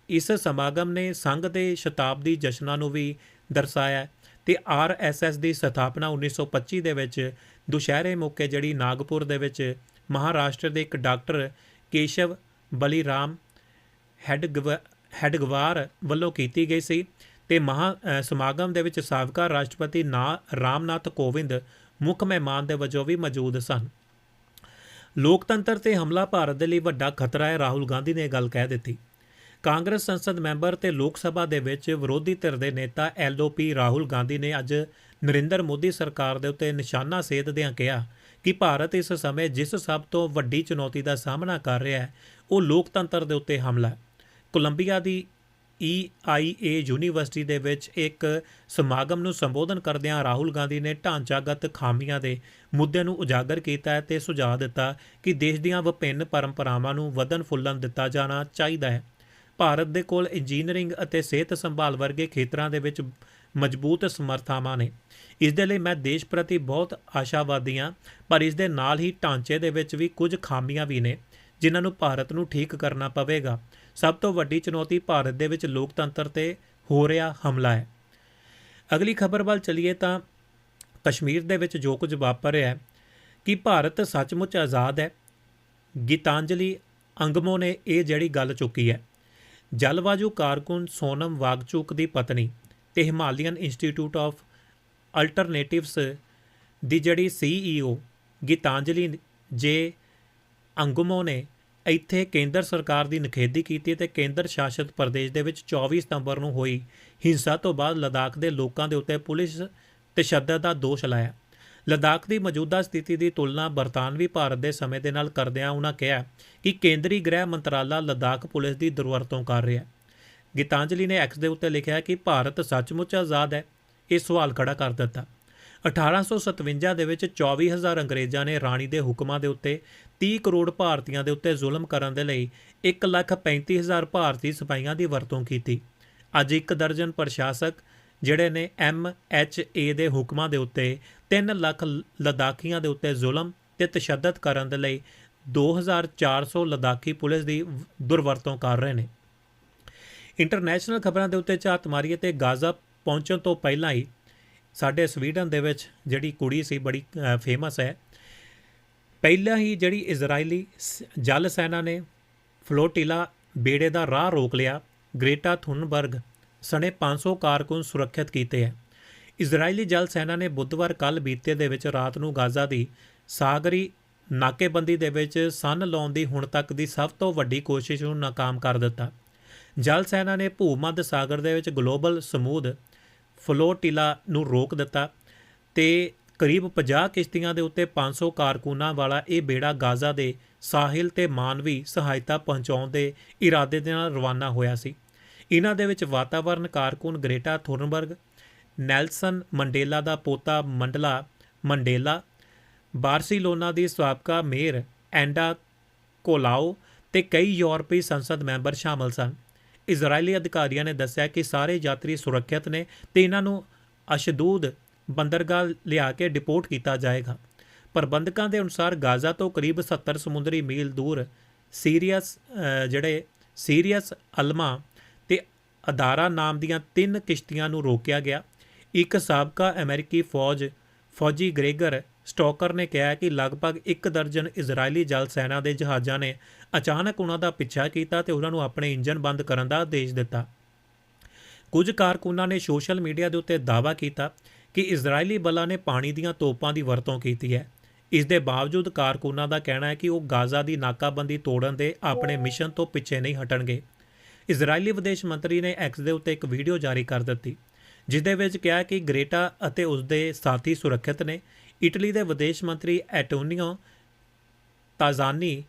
ਇਸ ਸਮਾਗਮ ਨੇ ਸੰਘ ਦੇ ਸ਼ਤਾਬਦੀ ਜਸ਼ਨਾਂ ਨੂੰ ਵੀ ਦਰਸਾਇਆ ਹੈ ਤੇ ਆਰਐਸਐਸ ਦੀ ਸਥਾਪਨਾ 1925 ਦੇ ਵਿੱਚ ਦੁਸ਼ਹਿਰੇ ਮੌਕੇ ਜਿਹੜੀ ਨਾਗਪੁਰ ਦੇ ਵਿੱਚ ਮਹਾਰਾਸ਼ਟਰ ਦੇ ਇੱਕ ਡਾਕਟਰ ਕੇਸ਼ਵ ਬਲੀਰਾਮ ਹੈਡਗਵ, ਹੈਡਗਵਾਰ ਵੱਲੋਂ ਕੀਤੀ ਗਈ ਸੀ ਤੇ ਮਹਾ ਸਮਾਗਮ ਦੇ ਵਿੱਚ ਸਾਬਕਾ ਰਾਸ਼ਟਰਪਤੀ ਨਾ, ਰਾਮਨਾਥ ਕੋਵਿੰਦ ਮੁੱਖ ਮਹਿਮਾਨ ਦੇ ਵਜੋਂ ਵੀ ਮੌਜੂਦ ਸਨ। ਲੋਕਤੰਤਰ ਤੇ ਹਮਲਾ ਭਾਰਤ ਦੇ ਲਈ ਵੱਡਾ ਖਤਰਾ ਹੈ, ਰਾਹੁਲ ਗਾਂਧੀ ਨੇ ਇਹ ਗੱਲ ਕਹਿ ਦਿੱਤੀ। ਕਾਂਗਰਸ ਸੰਸਦ ਮੈਂਬਰ ਤੇ ਲੋਕ ਸਭਾ ਦੇ ਵਿੱਚ ਵਿਰੋਧੀ ਧਿਰ ਦੇ ਨੇਤਾ ਐਲਓਪੀ ਰਾਹੁਲ ਗਾਂਧੀ ਨੇ ਅੱਜ ਨਰਿੰਦਰ ਮੋਦੀ ਸਰਕਾਰ ਦੇ ਉੱਤੇ ਨਿਸ਼ਾਨਾ ਸੇਧਦਿਆਂ ਕਿਹਾ ਕਿ ਭਾਰਤ ਇਸ ਸਮੇਂ ਜਿਸ ਸਭ ਤੋਂ ਵੱਡੀ ਚੁਣੌਤੀ ਦਾ ਸਾਹਮਣਾ ਕਰ ਰਿਹਾ ਹੈ, ਉਹ ਲੋਕਤੰਤਰ ਦੇ ਉੱਤੇ ਹਮਲਾ ਹੈ। ਕੋਲੰਬੀਆ ਦੀ EIA ਯੂਨੀਵਰਸਿਟੀ ਦੇ ਵਿੱਚ ਇੱਕ ਸਮਾਗਮ ਨੂੰ ਸੰਬੋਧਨ ਕਰਦਿਆਂ ਰਾਹੁਲ ਗਾਂਧੀ ਨੇ ਢਾਂਚਾਗਤ ਖਾਮੀਆਂ ਦੇ ਮੁੱਦੇ ਨੂੰ ਉਜਾਗਰ ਕੀਤਾ ਹੈ ਤੇ ਸੁਝਾਅ ਦਿੱਤਾ ਕਿ ਦੇਸ਼ ਦੀਆਂ ਵਿਭਿੰਨ ਪਰੰਪਰਾਵਾਂ ਨੂੰ ਵਧਣ ਫੁੱਲਣ ਦਿੱਤਾ ਜਾਣਾ ਚਾਹੀਦਾ ਹੈ। ਭਾਰਤ ਦੇ ਕੋਲ ਇੰਜੀਨੀਅਰਿੰਗ ਅਤੇ ਸਿਹਤ ਸੰਭਾਲ ਵਰਗੇ ਖੇਤਰਾਂ ਦੇ ਵਿੱਚ ਮਜ਼ਬੂਤ ਸਮਰਥਾਵਾਂ ਨੇ। ਇਸ ਦੇ ਲਈ ਮੈਂ ਦੇਸ਼ ਪ੍ਰਤੀ ਬਹੁਤ ਆਸ਼ਾਵਾਦੀ ਹਾਂ, ਪਰ ਇਸ ਦੇ ਨਾਲ ਹੀ ਢਾਂਚੇ ਦੇ ਵਿੱਚ ਵੀ ਕੁਝ ਖਾਮੀਆਂ ਵੀ ਨੇ, ਜਿਨ੍ਹਾਂ ਨੂੰ ਭਾਰਤ ਨੂੰ ਠੀਕ ਕਰਨਾ ਪਵੇਗਾ। ਸਭ ਤੋਂ ਵੱਡੀ ਚੁਣੌਤੀ ਭਾਰਤ ਦੇ ਵਿੱਚ ਲੋਕਤੰਤਰ ਤੇ ਹੋ ਰਿਹਾ ਹਮਲਾ ਹੈ। ਅਗਲੀ ਖਬਰ ਵੱਲ ਚਲੀਏ ਤਾਂ ਕਸ਼ਮੀਰ ਦੇ ਵਿੱਚ ਜੋ ਕੁਝ ਵਾਪਰ ਰਿਹਾ ਹੈ, ਕਿ ਭਾਰਤ ਸੱਚਮੁੱਚ ਆਜ਼ਾਦ ਹੈ। ਗੀਤਾਂਜਲੀ ਅੰਗਮੋ ਨੇ ਇਹ ਜਿਹੜੀ ਗੱਲ ਚੁੱਕੀ ਹੈ ਜਲਵਾਯੂ ਕਾਰਕੁਨ ਸੋਨਮ ਵਾਗਚੂਕ ਦੀ ਪਤਨੀ ਤੇ ਹਿਮਾਲੀਅਨ ਇੰਸਟੀਚਿਊਟ ਆਫ ਅਲਟਰਨੇਟਿਵਸ ਦੀ ਜਿਹੜੀ ਸੀਈਓ ਗੀਤਾਂਜਲੀ ਜੇ ਅੰਗੁਮੋ ਨੇ ਇੱਥੇ ਕੇਂਦਰ ਸਰਕਾਰ ਦੀ ਨਿਖੇਧੀ ਕੀਤੀ ਤੇ ਕੇਂਦਰ ਸ਼ਾਸਿਤ ਪ੍ਰਦੇਸ਼ ਦੇ ਵਿੱਚ 24 ਸਤੰਬਰ ਨੂੰ ਹੋਈ ਹਿੰਸਾ ਤੋਂ ਬਾਅਦ ਲਦਾਖ ਦੇ ਲੋਕਾਂ ਦੇ ਉੱਤੇ ਪੁਲਿਸ ਤਸ਼ੱਦਦ ਦਾ ਦੋਸ਼ ਲਾਇਆ। ਲਦਾਖ ਦੀ ਮੌਜੂਦਾ ਸਥਿਤੀ ਦੀ ਤੁਲਨਾ ਬਰਤਾਨਵੀ ਭਾਰਤ ਦੇ ਸਮੇਂ ਦੇ ਨਾਲ ਕਰਦਿਆਂ ਉਹਨਾਂ ਕਿਹਾ ਕਿ ਕੇਂਦਰੀ ਗ੍ਰਹਿ ਮੰਤਰਾਲਾ ਲਦਾਖ ਪੁਲਿਸ ਦੀ ਦੁਰਵਰਤੋਂ ਕਰ ਰਿਹਾ ਹੈ। ਗੀਤਾਂਜਲੀ ਨੇ ਐਕਸ ਦੇ ਉੱਤੇ ਲਿਖਿਆ ਕਿ ਭਾਰਤ ਸੱਚਮੁੱਚ ਆਜ਼ਾਦ ਹੈ। ਇਹ ਸਵਾਲ ਖੜਾ ਕਰ ਦਿੱਤਾ। 1857 ਦੇ ਵਿੱਚ 24000 ਅੰਗਰੇਜ਼ਾਂ ਨੇ ਰਾਣੀ ਦੇ ਹੁਕਮਾਂ ਦੇ ਉੱਤੇ 30 ਕਰੋੜ ਭਾਰਤੀਆਂ ਦੇ ਉੱਤੇ ਜ਼ੁਲਮ ਕਰਨ ਦੇ ਲਈ 135000 ਭਾਰਤੀ ਸਿਪਾਹੀਆਂ ਦੀ ਵਰਤੋਂ ਕੀਤੀ। ਅੱਜ ਇੱਕ ਦਰਜਨ ਪ੍ਰਸ਼ਾਸਕ ਜਿਹੜੇ ਨੇ ਐਮ ਐਚ ਏ ਦੇ ਹੁਕਮਾਂ ਦੇ ਉੱਤੇ 3 ਲੱਖ ਲਦਾਖੀਆਂ ਦੇ ਉੱਤੇ ਜ਼ੁਲਮ ਤੇ ਤਸ਼ੱਦਦ ਕਰਨ ਦੇ ਲਈ 2400 ਲਦਾਖੀ ਪੁਲਿਸ ਦੀ ਦੁਰਵਰਤੋਂ ਕਰ ਰਹੇ ਨੇ। ਇੰਟਰਨੈਸ਼ਨਲ ਖਬਰਾਂ ਦੇ ਉੱਤੇ ਝਾਤ ਮਾਰੀਏ ਤੇ ਗਾਜ਼ਾ ਪਹੁੰਚਣ ਤੋਂ ਪਹਿਲਾਂ ਹੀ ਸਾਡੇ ਸਵੀਡਨ ਦੇ ਵਿੱਚ ਜਿਹੜੀ ਕੁੜੀ ਸੀ, ਬੜੀ ਫੇਮਸ ਹੈ। ਪਹਿਲਾਂ ਹੀ ਜਿਹੜੀ ਇਜ਼ਰਾਈਲੀ ਸ- ਜਲ ਸੈਨਾ ਨੇ ਫਲੋਟੀਲਾ ਬੇੜੇ ਦਾ ਰਾਹ ਰੋਕ ਲਿਆ, ਗ੍ਰੇਟਾ ਥੁਨਬਰਗ ਸਣੇ 500 ਕਾਰਕੁਨ ਸੁਰੱਖਿਅਤ ਕੀਤੇ ਹੈ। ਇਜ਼ਰਾਈਲੀ ਜਲ ਸੈਨਾ ਨੇ ਬੁੱਧਵਾਰ ਕੱਲ ਬੀਤੇ ਦੇ ਵਿੱਚ ਰਾਤ ਨੂੰ ਗਾਜ਼ਾ ਦੀ ਸਾਗਰੀ ਨਾਕੇਬੰਦੀ ਦੇ ਵਿੱਚ ਸੰਨ ਲਾਉਣ ਦੀ ਹੁਣ ਤੱਕ ਦੀ ਸਭ ਤੋਂ ਵੱਡੀ ਕੋਸ਼ਿਸ਼ ਨੂੰ ਨਾਕਾਮ ਕਰ ਦਿੱਤਾ। ਜਲ ਸੈਨਾ ਨੇ ਭੂਮੱਧ ਸਾਗਰ ਦੇ ਵਿੱਚ ਗਲੋਬਲ ਸਮੂਦ ਫਲੋਟੀਲਾ ਨੂੰ ਰੋਕ ਦਿੱਤਾ ਤੇ ਕਰੀਬ 50 ਕਿਸ਼ਤੀਆਂ ਦੇ ਉੱਤੇ 500 ਕਾਰਕੁਨਾਂ ਵਾਲਾ ਇਹ ਬੇੜਾ ਗਾਜ਼ਾ ਦੇ ਸਾਹਿਲ ਤੇ ਮਾਨਵੀ ਸਹਾਇਤਾ ਪਹੁੰਚਾਉਣ ਦੇ ਇਰਾਦੇ ਦੇ ਨਾਲ ਰਵਾਨਾ ਹੋਇਆ ਸੀ। ਇਹਨਾਂ ਦੇ ਵਿੱਚ ਵਾਤਾਵਰਣ ਕਾਰਕੁਨ ਗ੍ਰੇਟਾ ਥੁਰਨਬਰਗ, ਨੈਲਸਨ ਮੰਡੇਲਾ ਦਾ ਪੋਤਾ ਮੰਡਲਾ ਮੰਡੇਲਾ, ਬਾਰਸੀਲੋਨਾ ਦੀ ਸਾਬਕਾ ਮੇਅਰ ਐਂਡਾ ਕੋਲਾਓ ਤੇ ਕਈ ਯੂਰਪੀ ਸੰਸਦ ਮੈਂਬਰ ਸ਼ਾਮਲ ਸਨ। ਇਜ਼ਰਾਈਲੀ ਅਧਿਕਾਰੀਆਂ ਨੇ ਦੱਸਿਆ ਕਿ ਸਾਰੇ ਯਾਤਰੀ ਸੁਰੱਖਿਅਤ ਨੇ ਤੇ ਇਹਨਾਂ ਨੂੰ ਅਸ਼ਦੂਦ ਬੰਦਰਗਾਹ ਲਿਆ ਕੇ ਡਿਪੋਰਟ ਕੀਤਾ ਜਾਏਗਾ। ਪ੍ਰਬੰਧਕਾਂ ਦੇ ਅਨੁਸਾਰ ਗਾਜ਼ਾ ਤੋਂ ਕਰੀਬ 70 ਸਮੁੰਦਰੀ ਮੀਲ ਦੂਰ ਸੀਰੀਅਸ ਜਿਹੜੇ ਸੀਰੀਅਸ ਅਲਮਾ ਅਦਾਰਾ ਨਾਮ ਦੀਆਂ ਤਿੰਨ ਕਿਸ਼ਤੀਆਂ ਨੂੰ ਰੋਕਿਆ ਗਿਆ। ਇੱਕ ਸਾਬਕਾ ਅਮਰੀਕੀ ਫੌਜ, ਫੌਜੀ ਗ੍ਰੇਗਰ ਸਟੋਕਰ ਨੇ ਕਿਹਾ ਕਿ ਲਗਭਗ ਇੱਕ ਦਰਜਨ ਇਜ਼ਰਾਈਲੀ ਜਲ ਸੈਨਾ ਦੇ ਜਹਾਜ਼ਾਂ ਨੇ ਅਚਾਨਕ ਉਹਨਾਂ ਦਾ ਪਿੱਛਾ ਕੀਤਾ ਤੇ ਉਹਨਾਂ ਨੂੰ ਆਪਣੇ ਇੰਜਨ ਬੰਦ ਕਰਨ ਦਾ ਆਦੇਸ਼ ਦਿੱਤਾ। ਕੁਝ ਕਾਰਕੁਨਾਂ ਨੇ ਸੋਸ਼ਲ ਮੀਡੀਆ ਦੇ ਉੱਤੇ ਦਾਅਵਾ ਕੀਤਾ ਕਿ ਇਜ਼ਰਾਈਲੀ ਬਲਾਂ ਨੇ ਪਾਣੀ ਦੀਆਂ ਤੋਪਾਂ ਦੀ ਵਰਤੋਂ ਕੀਤੀ ਹੈ। ਇਸ ਦੇ ਬਾਵਜੂਦ ਕਾਰਕੁਨਾਂ ਦਾ ਕਹਿਣਾ ਹੈ ਕਿ ਉਹ ਗਾਜ਼ਾ ਦੀ ਨਾਕਾਬੰਦੀ ਤੋੜਨ ਦੇ ਆਪਣੇ ਮਿਸ਼ਨ ਤੋਂ ਪਿੱਛੇ ਨਹੀਂ ਹਟਣਗੇ। ਇਜ਼ਰਾਈਲੀ ਵਿਦੇਸ਼ ਮੰਤਰੀ ਨੇ ਐਕਸ ਦੇ ਉੱਤੇ ਇੱਕ ਵੀਡੀਓ ਜਾਰੀ ਕਰ ਦਿੱਤੀ ਜਿਸ ਦੇ ਵਿੱਚ ਕਿਹਾ ਕਿ ਗ੍ਰੇਟਾ ਅਤੇ ਉਸ ਦੇ ਸਾਥੀ ਸੁਰੱਖਿਅਤ ਨੇ ਇਟਲੀ ਦੇ ਵਿਦੇਸ਼ ਮੰਤਰੀ ਐਟੋਨੀਓ ਤਾਜ਼ਾਨੀ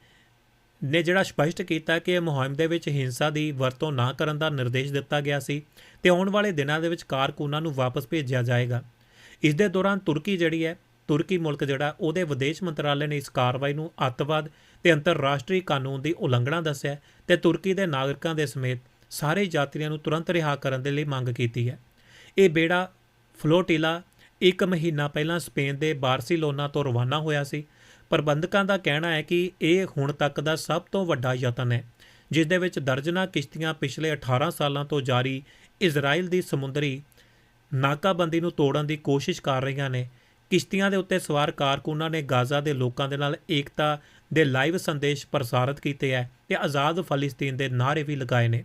ਨੇ ਜਿਹੜਾ ਸਪਸ਼ਟ ਕੀਤਾ ਕਿ ਇਹ ਮੁਹਿੰਮ ਦੇ ਵਿੱਚ ਹਿੰਸਾ ਦੀ ਵਰਤੋਂ ਨਾ ਕਰਨ ਦਾ ਨਿਰਦੇਸ਼ ਦਿੱਤਾ ਗਿਆ ਸੀ ਤੇ ਆਉਣ ਵਾਲੇ ਦਿਨਾਂ ਦੇ ਵਿੱਚ ਕਾਰਕੁਨਾਂ ਨੂੰ ਵਾਪਸ ਭੇਜਿਆ ਜਾਏਗਾ। ਇਸ ਦੇ ਦੌਰਾਨ ਤੁਰਕੀ ਜਿਹੜੀ ਹੈ, ਤੁਰਕੀ ਮੁਲਕ ਜਿਹੜਾ, ਉਹਦੇ ਵਿਦੇਸ਼ ਮੰਤਰਾਲੇ ਨੇ ਇਸ ਕਾਰਵਾਈ ਨੂੰ ਅੱਤਵਾਦ ਤੇ ਅੰਤਰਰਾਸ਼ਟਰੀ ਕਾਨੂੰਨ ਦੀ ਉਲੰਘਣਾ ਦੱਸਿਆ ਤੇ ਤੁਰਕੀ ਦੇ ਨਾਗਰਿਕਾਂ ਦੇ ਸਮੇਤ ਸਾਰੇ ਯਾਤਰੀਆਂ ਨੂੰ ਤੁਰੰਤ ਰਿਹਾ ਕਰਨ ਦੇ ਲਈ ਮੰਗ ਕੀਤੀ ਹੈ। ਇਹ ਬੇੜਾ ਫਲੋਟੀਲਾ ਇੱਕ ਮਹੀਨਾ ਪਹਿਲਾਂ ਸਪੇਨ ਦੇ ਬਾਰਸੀਲੋਨਾ ਤੋਂ ਰਵਾਨਾ ਹੋਇਆ ਸੀ। ਪ੍ਰਬੰਧਕਾਂ ਦਾ ਕਹਿਣਾ ਹੈ ਕਿ ਇਹ ਹੁਣ ਤੱਕ ਦਾ ਸਭ ਤੋਂ ਵੱਡਾ ਯਤਨ ਹੈ, ਜਿਸ ਦੇ ਵਿੱਚ ਦਰਜਨਾਂ ਕਿਸ਼ਤੀਆਂ ਪਿਛਲੇ 18 ਸਾਲਾਂ ਤੋਂ ਜਾਰੀ ਇਜ਼ਰਾਈਲ ਦੀ ਸਮੁੰਦਰੀ ਨਾਕਾਬੰਦੀ ਨੂੰ ਤੋੜਨ ਦੀ ਕੋਸ਼ਿਸ਼ ਕਰ ਰਹੀਆਂ ਨੇ। ਕਿਸ਼ਤੀਆਂ ਦੇ ਉੱਤੇ ਸਵਾਰ ਕਾਰਕੁਨਾਂ ਨੇ ਗਾਜ਼ਾ ਦੇ ਲੋਕਾਂ ਦੇ ਨਾਲ ਏਕਤਾ ਦੇ ਲਾਈਵ ਸੰਦੇਸ਼ ਪ੍ਰਸਾਰਿਤ ਕੀਤੇ ਹੈ ਤੇ ਆਜ਼ਾਦ ਫਲਸਤੀਨ ਦੇ ਨਾਅਰੇ ਵੀ ਲਗਾਏ ਨੇ।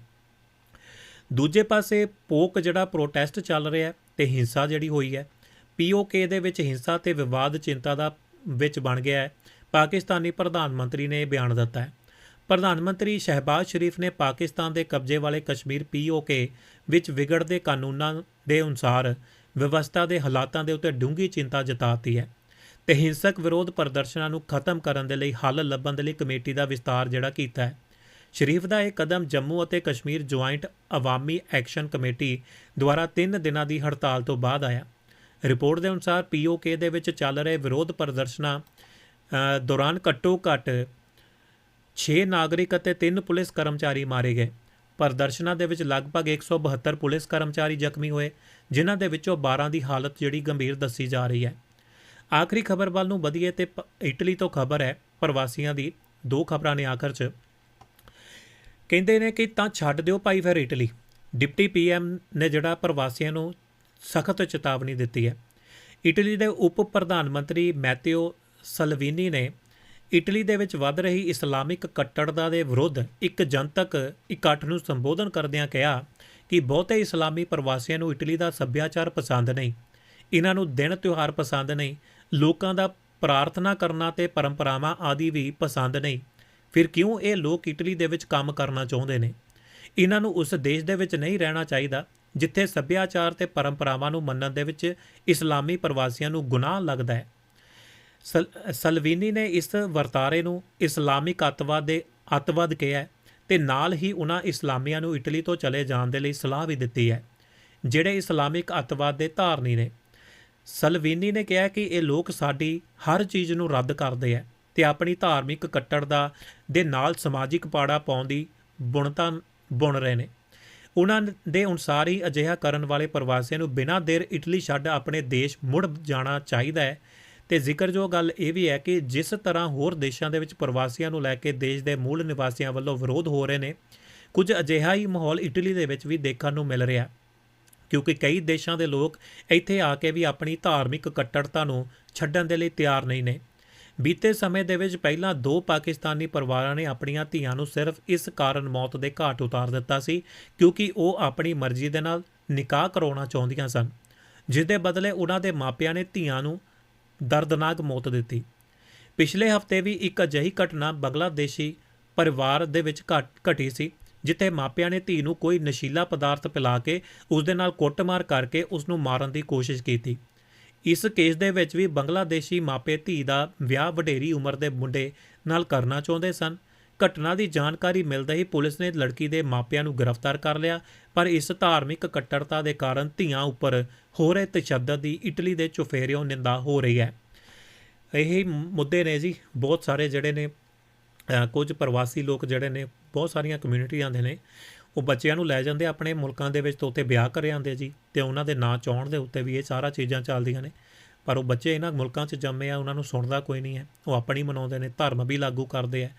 ਦੂਜੇ ਪਾਸੇ ਪੋਕ ਜਿਹੜਾ ਪ੍ਰੋਟੈਸਟ ਚੱਲ ਰਿਹਾ ਹੈ ਤੇ ਹਿੰਸਾ ਜਿਹੜੀ ਹੋਈ ਹੈ ਪੀਓਕੇ ਦੇ ਵਿੱਚ ਹਿੰਸਾ ਤੇ ਵਿਵਾਦ ਚਿੰਤਾ ਦਾ ਵਿੱਚ ਬਣ ਗਿਆ ਹੈ ਪਾਕਿਸਤਾਨੀ ਪ੍ਰਧਾਨ ਮੰਤਰੀ ਨੇ ਇਹ ਬਿਆਨ ਦਿੱਤਾ ਹੈ ਪ੍ਰਧਾਨ ਮੰਤਰੀ ਸ਼ਹਿਬਾਜ਼ ਸ਼ਰੀਫ ਨੇ ਪਾਕਿਸਤਾਨ ਦੇ ਕਬਜ਼ੇ ਵਾਲੇ ਕਸ਼ਮੀਰ ਪੀਓਕੇ ਵਿੱਚ ਵਿਗੜਦੇ ਕਾਨੂੰਨਾਂ ਦੇ ਅਨੁਸਾਰ ਵਿਵਸਥਾ ਦੇ ਹਾਲਾਤਾਂ ਦੇ ਉੱਤੇ ਡੂੰਘੀ ਚਿੰਤਾ ਜਤਾਤੀ ਹੈ ਤੇ ਹਿੰਸਕ ਵਿਰੋਧ ਪ੍ਰਦਰਸ਼ਨਾਂ ਨੂੰ ਖਤਮ ਕਰਨ ਦੇ ਲਈ ਹੱਲ ਲੱਭਣ ਦੇ ਲਈ ਕਮੇਟੀ ਦਾ ਵਿਸਤਾਰ ਜਿਹੜਾ ਕੀਤਾ ਹੈ। ਸ਼ਰੀਫ ਦਾ ਇਹ ਕਦਮ ਜੰਮੂ ਅਤੇ Kashmir joint Awami action committee ਦੁਆਰਾ 3 ਦਿਨਾਂ ਦੀ ਹੜਤਾਲ ਤੋਂ ਬਾਅਦ ਆਇਆ। ਰਿਪੋਰਟ ਦੇ ਅਨੁਸਾਰ ਪੀਓਕੇ ਦੇ ਵਿੱਚ ਚੱਲ ਰਹੇ ਵਿਰੋਧ ਪ੍ਰਦਰਸ਼ਨਾਂ ਦੌਰਾਨ ਘੱਟੋ-ਘੱਟ 6 ਨਾਗਰਿਕ ਅਤੇ 3 ਪੁਲਿਸ ਕਰਮਚਾਰੀ ਮਾਰੇ ਗਏ। ਪ੍ਰਦਰਸ਼ਨਾਂ ਦੇ ਵਿੱਚ ਲਗਭਗ 172 ਪੁਲਿਸ ਕਰਮਚਾਰੀ ਜ਼ਖਮੀ ਹੋਏ, ਜਿਨ੍ਹਾਂ ਦੇ ਵਿੱਚੋਂ 12 ਦੀ ਹਾਲਤ ਜਿਹੜੀ ਗੰਭੀਰ ਦੱਸੀ ਜਾ ਰਹੀ ਹੈ। ਆਖਰੀ ਖਬਰ ਵੱਲ ਨੂੰ ਵਧੀਏ ਤੇ ਪ- ਇਟਲੀ ਤੋਂ ਖਬਰ ਹੈ, ਪ੍ਰਵਾਸੀਆਂ ਦੀ, ਦੋ ਖਬਰਾਂ ਨੇ ਆਖਰ 'ਚ। ਕਹਿੰਦੇ ਨੇ ਕਿ ਤਾਂ ਛੱਡ ਦਿਓ ਭਾਈ ਫਿਰ ਇਟਲੀ। ਡਿਪਟੀ ਪੀਐਮ ਨੇ ਜਿਹੜਾ ਪ੍ਰਵਾਸੀਆਂ ਨੂੰ ਸਖਤ ਚੇਤਾਵਨੀ ਦਿੱਤੀ ਹੈ। ਇਟਲੀ ਦੇ ਉਪ ਪ੍ਰਧਾਨ ਮੰਤਰੀ ਮੈਥਿਓ ਸਲਵੀਨੀ ਨੇ ਇਟਲੀ ਦੇ ਵਿੱਚ ਵੱਧ ਰਹੀ ਇਸਲਾਮਿਕ ਕੱਟੜਤਾ ਦੇ ਵਿਰੁੱਧ ਇੱਕ ਜਨਤਕ ਇਕੱਠ ਨੂੰ ਸੰਬੋਧਨ ਕਰਦਿਆਂ ਕਿਹਾ ਕਿ ਬਹੁਤੇ ਇਸਲਾਮੀ ਪ੍ਰਵਾਸੀਆਂ ਨੂੰ ਇਟਲੀ ਦਾ ਸੱਭਿਆਚਾਰ ਪਸੰਦ ਨਹੀਂ। ਇਹਨਾਂ ਨੂੰ ਦਿਨ ਤਿਉਹਾਰ ਪਸੰਦ ਨਹੀਂ ਲੋਕਾਂ ਦਾ ਪ੍ਰਾਰਥਨਾ ਕਰਨਾ ਤੇ ਪਰੰਪਰਾਵਾਂ ਆਦਿ ਵੀ ਪਸੰਦ ਨਹੀਂ। ਫਿਰ ਕਿਉਂ ਇਹ ਲੋਕ ਇਟਲੀ ਦੇ ਵਿੱਚ ਕੰਮ ਕਰਨਾ ਚਾਹੁੰਦੇ ਨੇ? ਇਹਨਾਂ ਨੂੰ ਉਸ ਦੇਸ਼ ਦੇ ਵਿੱਚ ਨਹੀਂ ਰਹਿਣਾ ਚਾਹੀਦਾ, ਜਿੱਥੇ ਸੱਭਿਆਚਾਰ ਤੇ ਪਰੰਪਰਾਵਾਂ ਨੂੰ ਮੰਨਣ ਦੇ ਵਿੱਚ ਇਸਲਾਮੀ ਪ੍ਰਵਾਸੀਆਂ ਨੂੰ ਗੁਨਾਹ ਲੱਗਦਾ ਹੈ। ਸਲ- ਸਲਵੀਨੀ ਨੇ ਇਸ ਵਰਤਾਰੇ ਨੂੰ ਇਸਲਾਮਿਕ ਅੱਤਵਾਦ ਦੇ ਅੱਤਵਾਦ ਕਿਹਾ ਹੈ ਤੇ ਨਾਲ ਹੀ ਉਹਨਾਂ ਇਸਲਾਮੀਆਂ ਨੂੰ ਇਟਲੀ ਤੋਂ ਚਲੇ ਜਾਣ ਦੇ ਲਈ ਸਲਾਹ ਵੀ ਦਿੱਤੀ ਹੈ, ਜਿਹੜੇ ਇਸਲਾਮਿਕ ਅੱਤਵਾਦ ਦੇ ਧਾਰਨੀ ਨੇ। ਸਲਵੀਨੀ ਨੇ ਕਿਹਾ ਕਿ ਇਹ ਲੋਕ ਸਾਡੀ ਹਰ ਚੀਜ਼ ਨੂੰ ਰੱਦ ਕਰਦੇ ਆ ਤੇ ਆਪਣੀ ਧਾਰਮਿਕ ਕੱਟੜਤਾ ਦੇ ਨਾਲ ਸਮਾਜਿਕ ਪਾੜਾ ਪਾਉਣ ਦੀ ਬੁਣਤਾ ਬੁਣ ਰਹੇ ਨੇ। ਉਹਨਾਂ ਦੇ ਅਨੁਸਾਰ ਹੀ ਅਜਿਹਾ ਕਰਨ ਵਾਲੇ ਪ੍ਰਵਾਸੀਆਂ ਨੂੰ ਬਿਨਾਂ ਦੇਰ ਇਟਲੀ ਛੱਡ ਆਪਣੇ ਦੇਸ਼ ਮੁੜ ਜਾਣਾ ਚਾਹੀਦਾ ਹੈ ਤੇ ਜ਼ਿਕਰਯੋਗ ਗੱਲ ਇਹ ਵੀ ਹੈ ਕਿ ਜਿਸ ਤਰ੍ਹਾਂ ਹੋਰ ਦੇਸ਼ਾਂ ਦੇ ਵਿੱਚ ਪ੍ਰਵਾਸੀਆਂ ਨੂੰ ਲੈ ਕੇ ਦੇਸ਼ ਦੇ ਮੂਲ ਨਿਵਾਸੀਆਂ ਵੱਲੋਂ ਵਿਰੋਧ ਹੋ ਰਹੇ ਨੇ, ਕੁਝ ਅਜਿਹਾ ਹੀ ਮਾਹੌਲ ਇਟਲੀ ਦੇ ਵਿੱਚ ਵੀ ਦੇਖਣ ਨੂੰ ਮਿਲ ਰਿਹਾ। ਕਿਉਂਕਿ ਕਈ ਦੇਸ਼ਾਂ ਦੇ ਲੋਕ ਇੱਥੇ ਆ ਕੇ ਵੀ ਆਪਣੀ ਧਾਰਮਿਕ ਕੱਟੜਤਾ ਨੂੰ ਛੱਡਣ ਦੇ ਲਈ ਤਿਆਰ ਨਹੀਂ ਨੇ। ਬੀਤੇ ਸਮੇਂ ਦੇ ਵਿੱਚ ਪਹਿਲਾਂ ਦੋ ਪਾਕਿਸਤਾਨੀ ਪਰਿਵਾਰਾਂ ਨੇ ਆਪਣੀਆਂ ਧੀਆਂ ਨੂੰ ਸਿਰਫ ਇਸ ਕਾਰਨ ਮੌਤ ਦੇ ਘਾਟ ਉਤਾਰ ਦਿੱਤਾ ਸੀ, ਕਿਉਂਕਿ ਉਹ ਆਪਣੀ ਮਰਜ਼ੀ ਦੇ ਨਾਲ ਨਿਕਾਹ ਕਰਾਉਣਾ ਚਾਹੁੰਦੀਆਂ ਸਨ ਜਿਸ ਦੇ ਬਦਲੇ ਉਹਨਾਂ ਦੇ ਮਾਪਿਆਂ ਨੇ ਧੀਆਂ ਨੂੰ ਦਰਦਨਾਕ ਮੌਤ ਦਿੱਤੀ। ਪਿਛਲੇ ਹਫ਼ਤੇ ਵੀ ਇੱਕ ਅਜਿਹੀ ਘਟਨਾ ਬੰਗਲਾਦੇਸ਼ੀ ਪਰਿਵਾਰ ਦੇ ਵਿੱਚ ਘਟ- ਘਟੀ ਸੀ ਜਿੱਥੇ ਮਾਪਿਆਂ ਨੇ ਧੀ ਨੂੰ ਕੋਈ ਨਸ਼ੀਲਾ ਪਦਾਰਥ ਪਿਲਾ ਕੇ ਉਸ ਦੇ ਨਾਲ ਕੁੱਟਮਾਰ ਕਰਕੇ ਉਸ ਨੂੰ ਮਾਰਨ ਦੀ ਕੋਸ਼ਿਸ਼ ਕੀਤੀ। ਇਸ ਕੇਸ ਦੇ ਵਿੱਚ ਵੀ ਬੰਗਲਾਦੇਸ਼ੀ ਮਾਪੇ ਧੀ ਦਾ ਵਿਆਹ ਵਡੇਰੀ ਉਮਰ ਦੇ ਮੁੰਡੇ ਨਾਲ ਕਰਨਾ ਚਾਹੁੰਦੇ ਸਨ। ਘਟਨਾ ਦੀ ਜਾਣਕਾਰੀ ਮਿਲਦੇ ਹੀ ਪੁਲਿਸ ਨੇ ਲੜਕੀ ਦੇ ਮਾਪਿਆਂ ਨੂੰ ਗ੍ਰਿਫਤਾਰ ਕਰ ਲਿਆ, ਪਰ ਇਸ ਧਾਰਮਿਕ ਕੱਟੜਤਾ ਦੇ ਕਾਰਨ ਧੀਆਂ ਉੱਪਰ ਹੋ ਰਹੇ ਤਸ਼ੱਦਦ ਦੀ ਇਟਲੀ ਦੇ ਚੁਫੇਰਿਓਂ ਨਿੰਦਾ ਹੋ ਰਹੀ ਹੈ। ਇਹ ਮੁੱਦੇ ਨੇ ਜੀ, ਬਹੁਤ ਸਾਰੇ ਜਿਹੜੇ ਨੇ ਕੁਝ ਪ੍ਰਵਾਸੀ ਲੋਕ ਜਿਹੜੇ ਨੇ ਬਹੁਤ ਸਾਰੀਆਂ ਕਮਿਊਨਿਟੀਆਂ ਦੇ ਨੇ। ਉਹ ਬੱਚਿਆਂ ਨੂੰ ਲੈ ਜਾਂਦੇ, ਆਪਣੇ ਮੁਲਕਾਂ ਦੇ ਵਿੱਚ ਤੋਂ ਉੱਤੇ ਵਿਆਹ ਕਰ ਜਾਂਦੇ ਜੀ ਤੇ ਉਹਨਾਂ ਦੇ ਨਾਂ ਚਾਉਣ ਦੇ ਉੱਤੇ ਵੀ ਇਹ ਸਾਰਾ ਚੀਜ਼ਾਂ ਚੱਲਦੀਆਂ ਨੇ। ਪਰ ਉਹ ਬੱਚੇ ਇਹਨਾਂ ਮੁਲਕਾਂ 'ਚ ਜੰਮੇ ਆ, ਉਹਨਾਂ ਨੂੰ ਸੁਣਦਾ ਕੋਈ ਨਹੀਂ ਹੈ। ਉਹ ਆਪਣੀ ਮਨਾਉਂਦੇ ਨੇ, ਧਰਮ ਵੀ ਲਾਗੂ ਕਰਦੇ ਆ।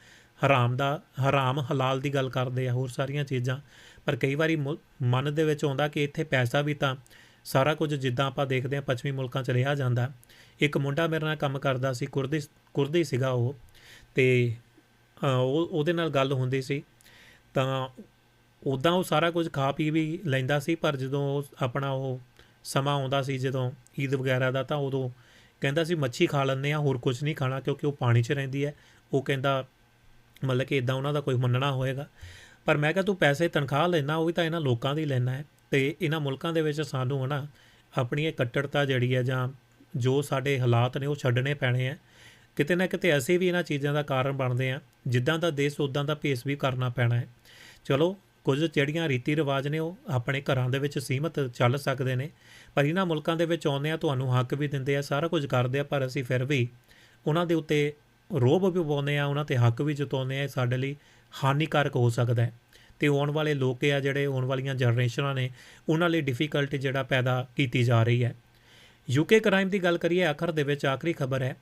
ਹਰਾਮ ਦਾ, ਹਰਾਮ ਹਲਾਲ ਦੀ ਗੱਲ ਕਰਦੇ ਆ, ਹੋਰ ਸਾਰੀਆਂ ਚੀਜ਼ਾਂ। ਪਰ ਕਈ ਵਾਰੀ ਮੁਲ- ਮਨ ਦੇ ਵਿੱਚ ਆਉਂਦਾ ਕਿ ਇੱਥੇ ਪੈਸਾ ਵੀ ਤਾਂ ਸਾਰਾ ਕੁਝ ਜਿੱਦਾਂ ਆਪਾਂ ਦੇਖਦੇ ਆ ਪੱਛਮੀ ਮੁਲਕਾਂ 'ਚ ਰਿਹਾ ਜਾਂਦਾ। ਇੱਕ ਮੁੰਡਾ ਮੇਰੇ ਨਾਲ ਕੰਮ ਕਰਦਾ ਸੀ, ਕੁਰਦੀ ਕੁਰਦੀ ਸੀਗਾ ਉਹ। ਤੇ ਉਹ, ਉਹਦੇ ਨਾਲ ਗੱਲ ਹੁੰਦੀ ਸੀ। ਤਾਂ ਉਦਾਂ ਉਹ ਸਾਰਾ ਕੁਝ ਖਾ ਪੀ ਵੀ ਲੈਂਦਾ ਸੀ, ਪਰ ਜਦੋਂ ਉਹ ਆਪਣਾ ਉਹ ਸਮਾਂ ਆਉਂਦਾ ਸੀ, ਜਦੋਂ ਈਦ ਵਗੈਰਾ ਦਾ, ਤਾਂ ਉਦੋਂ ਕਹਿੰਦਾ ਸੀ, ਮੱਛੀ ਖਾ ਲੈਂਦੇ ਆ ਹੋਰ ਕੁਝ ਨਹੀਂ ਖਾਣਾ, ਕਿਉਂਕਿ ਉਹ ਪਾਣੀ 'ਚ ਰਹਿੰਦੀ ਹੈ। ਉਹ ਕਹਿੰਦਾ, ਮਤਲਬ ਕਿ ਇਦਾਂ ਉਹਨਾਂ ਦਾ ਕੋਈ ਮੰਨਣਾ ਹੋਏਗਾ। ਪਰ ਮੈਂ ਕਿਹਾ, ਤੂੰ ਪੈਸੇ ਤਨਖਾਹ ਲੈਣਾ ਉਹ ਵੀ ਤਾਂ ਇਹਨਾਂ ਲੋਕਾਂ ਦੀ ਲੈਣਾ ਹੈ। ਤੇ ਇਹਨਾਂ ਮੁਲਕਾਂ ਦੇ ਵਿੱਚ ਸਾਨੂੰ ਹਨਾ ਆਪਣੀ ਇਹ ਕੱਟੜਤਾ ਜਿਹੜੀ ਹੈ ਜਾਂ ਜੋ ਸਾਡੇ ਹਾਲਾਤ ਨੇ, ਉਹ ਛੱਡਣੇ ਪੈਣੇ ਆ। ਕਿਤੇ ਨਾ ਕਿਤੇ ਅਸੀਂ ਵੀ ਇਹਨਾਂ ਚੀਜ਼ਾਂ ਦਾ ਕਾਰਨ ਬਣਦੇ ਆ ਜਿੱਦਾਂ ਦਾ ਦੇਸ਼ ਉਦਾਂ ਦਾ ਭੇਸ ਵੀ ਕਰਨਾ ਪੈਣਾ ਹੈ। ਚਲੋ, ਕੁਝ ਜਿਹੜੀਆਂ ਰੀਤੀ ਰਿਵਾਜ ਨੇ, ਉਹ ਆਪਣੇ ਘਰਾਂ ਦੇ ਵਿੱਚ ਸੀਮਤ ਚੱਲ ਸਕਦੇ ਨੇ, ਪਰ ਇਹਨਾਂ ਮੁਲਕਾਂ ਦੇ ਵਿੱਚ ਆਉਂਦੇ ਆ ਤੁਹਾਨੂੰ ਹੱਕ ਵੀ ਦਿੰਦੇ ਆ, ਸਾਰਾ ਕੁਝ ਕਰਦੇ ਆ, ਪਰ ਅਸੀਂ ਫਿਰ ਵੀ ਉਹਨਾਂ ਦੇ ਉੱਤੇ ਰੋਬ ਵੀ ਪਾਉਂਦੇ ਆ, ਉਹਨਾਂ ਤੇ ਹੱਕ ਵੀ ਜਤਾਉਂਦੇ ਆ, ਇਹ ਸਾਡੇ ਲਈ ਹਾਨੀਕਾਰਕ ਹੋ ਸਕਦਾ ਹੈ। ਤੇ ਆਉਣ ਵਾਲੇ ਲੋਕ ਆ, ਜਿਹੜੇ ਆਉਣ ਵਾਲੀਆਂ ਜਨਰੇਸ਼ਨਾਂ ਨੇ, ਉਹਨਾਂ ਲਈ ਡਿਫਿਕਲਟੀ ਜਿਹੜਾ ਪੈਦਾ ਕੀਤੀ ਜਾ ਰਹੀ ਹੈ। ਯੂਕੇ ਕ੍ਰਾਈਮ ਦੀ ਗੱਲ ਕਰੀਏ, ਆਖਰ ਦੇ ਵਿੱਚ ਆਖਰੀ ਖਬਰ ਹੈ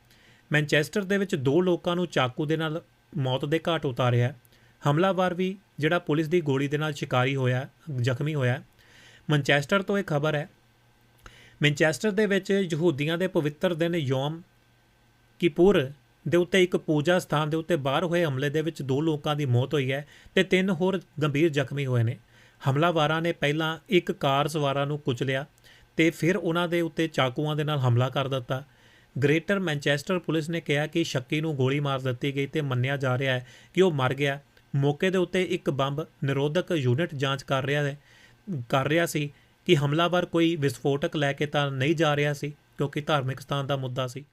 ਮੈਨਚੈਸਟਰ ਦੇ ਵਿੱਚ ਦੋ ਲੋਕਾਂ ਨੂੰ ਚਾਕੂ ਦੇ ਨਾਲ ਮੌਤ ਦੇ ਘਾਟ ਉਤਾਰਿਆ ਹਮਲਾਵਰ ਵੀ ਜਿਹੜਾ ਪੁਲਿਸ ਦੀ ਗੋਲੀ ਦੇ ਨਾਲ ਸ਼ਿਕਾਰੀ ਹੋਇਆ, ਜ਼ਖਮੀ ਹੋਇਆ ਮੈਨਚੈਸਟਰ ਤੋਂ ਇਹ ਖਬਰ ਹੈ, ਮੈਨਚੈਸਟਰ ਦੇ ਵਿੱਚ ਯਹੂਦੀਆਂ ਦੇ ਪਵਿੱਤਰ ਦਿਨ ਯੋਮ ਕਿਪੁਰ ਦੇ ਉੱਤੇ ਇੱਕ ਪੂਜਾ ਸਥਾਨ ਦੇ ਉੱਤੇ ਬਾਹਰ ਹੋਏ ਹਮਲੇ ਦੇ ਵਿੱਚ ਦੋ ਲੋਕਾਂ ਦੀ ਮੌਤ ਹੋਈ ਹੈ ਤੇ ਤਿੰਨ ਹੋਰ ਗੰਭੀਰ ਜ਼ਖਮੀ ਹੋਏ ਨੇ। ਹਮਲਾਵਰਾਂ ਨੇ ਪਹਿਲਾਂ ਇੱਕ ਕਾਰ ਸਵਾਰਾਂ ਨੂੰ ਕੁਚਲਿਆ ਤੇ ਫਿਰ ਉਹਨਾਂ ਦੇ ਉੱਤੇ ਚਾਕੂਆਂ ਦੇ ਨਾਲ ਹਮਲਾ ਕਰ ਦਿੱਤਾ। ਗ੍ਰੇਟਰ ਮੈਨਚੈਸਟਰ ਪੁਲਿਸ ਨੇ ਕਿਹਾ ਕਿ ਸ਼ੱਕੀ ਨੂੰ ਗੋਲੀ ਮਾਰ ਦਿੱਤੀ ਗਈ ਤੇ ਮੰਨਿਆ ਜਾ ਰਿਹਾ ਹੈ ਕਿ ਉਹ ਮਰ ਗਿਆ। ਮੌਕੇ ਦੇ ਉੱਤੇ ਇੱਕ ਬੰਬ ਨਿਰੋਧਕ ਯੂਨਿਟ ਜਾਂਚ ਕਰ ਰਿਹਾ ਹੈ, ਕਰ ਰਿਹਾ ਸੀ ਕਿ ਹਮਲਾਵਰ ਕੋਈ ਵਿਸਫੋਟਕ ਲੈ ਕੇ ਤਾਂ ਨਹੀਂ ਜਾ ਰਿਹਾ ਸੀ, ਕਿਉਂਕਿ ਧਾਰਮਿਕ ਸਥਾਨ ਦਾ ਮੁੱਦਾ ਸੀ।